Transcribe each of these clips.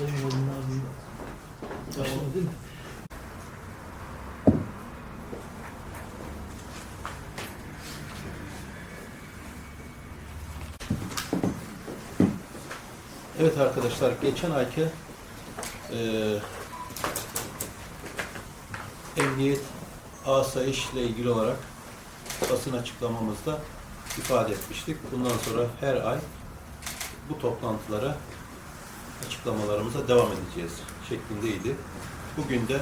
Valim abi. Başladı değil mi? Evet arkadaşlar, geçen ayki e, emniyet asayiş ile ilgili olarak basın açıklamamızda ifade etmiştik. Bundan sonra her ay bu toplantılara açıklamalarımıza devam edeceğiz şeklindeydi. Bugün de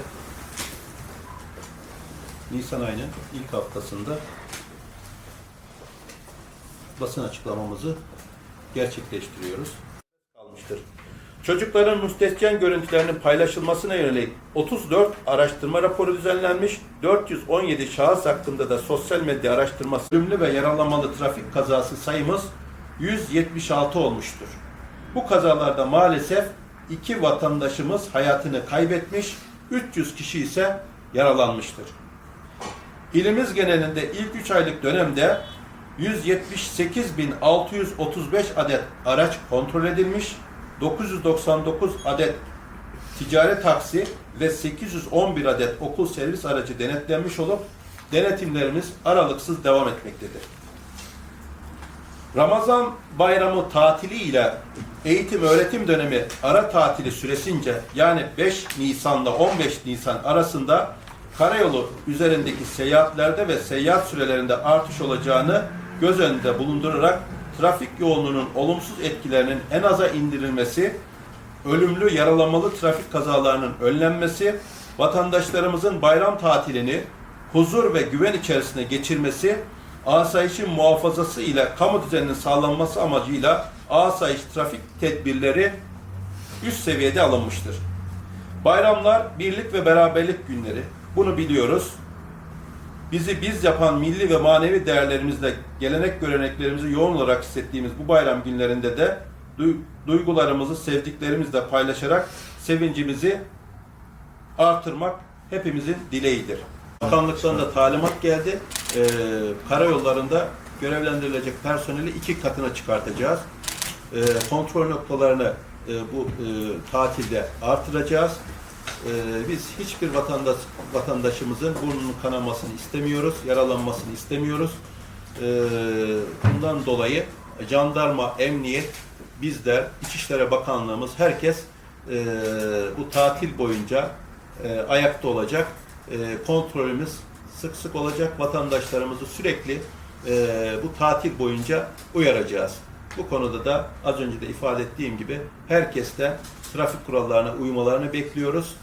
Nisan ayının ilk haftasında basın açıklamamızı gerçekleştiriyoruz kalmıştır. Çocukların müstehcen görüntülerinin paylaşılmasına yönelik 34 araştırma raporu düzenlenmiş, 417 şahıs hakkında da sosyal medya araştırması ölümlü ve yaralanmalı trafik kazası sayımız 176 olmuştur. Bu kazalarda maalesef iki vatandaşımız hayatını kaybetmiş, 300 kişi ise yaralanmıştır. İlimiz genelinde ilk 3 aylık dönemde 178.635 adet araç kontrol edilmiş, 999 adet ticari taksi ve 811 adet okul servis aracı denetlenmiş olup denetimlerimiz aralıksız devam etmektedir. Ramazan bayramı tatili ile eğitim öğretim dönemi ara tatili süresince yani 5 Nisan'la 15 Nisan arasında karayolu üzerindeki seyahatlerde ve seyahat sürelerinde artış olacağını göz önünde bulundurarak trafik yoğunluğunun olumsuz etkilerinin en aza indirilmesi, ölümlü yaralanmalı trafik kazalarının önlenmesi, vatandaşlarımızın bayram tatilini huzur ve güven içerisinde geçirmesi, asayişin muhafazası ile kamu düzeninin sağlanması amacıyla asayiş trafik tedbirleri üst seviyede alınmıştır. Bayramlar birlik ve beraberlik günleri. Bunu biliyoruz. Bizi biz yapan milli ve manevi değerlerimizle gelenek göreneklerimizi yoğun olarak hissettiğimiz bu bayram günlerinde de du- duygularımızı sevdiklerimizle paylaşarak sevincimizi artırmak hepimizin dileğidir. Bakanlıktan da talimat geldi. Ee, karayollarında görevlendirilecek personeli iki katına çıkartacağız. Ee, kontrol noktalarını e, bu e, tatilde artıracağız. Ee, biz hiçbir vatandaş vatandaşımızın burnunun kanamasını istemiyoruz, yaralanmasını istemiyoruz. Ee, bundan dolayı jandarma, emniyet, bizler, İçişleri Bakanlığımız, herkes e, bu tatil boyunca e, ayakta olacak. E, kontrolümüz sık sık olacak. Vatandaşlarımızı sürekli e, bu tatil boyunca uyaracağız. Bu konuda da az önce de ifade ettiğim gibi herkesten trafik kurallarına uymalarını bekliyoruz.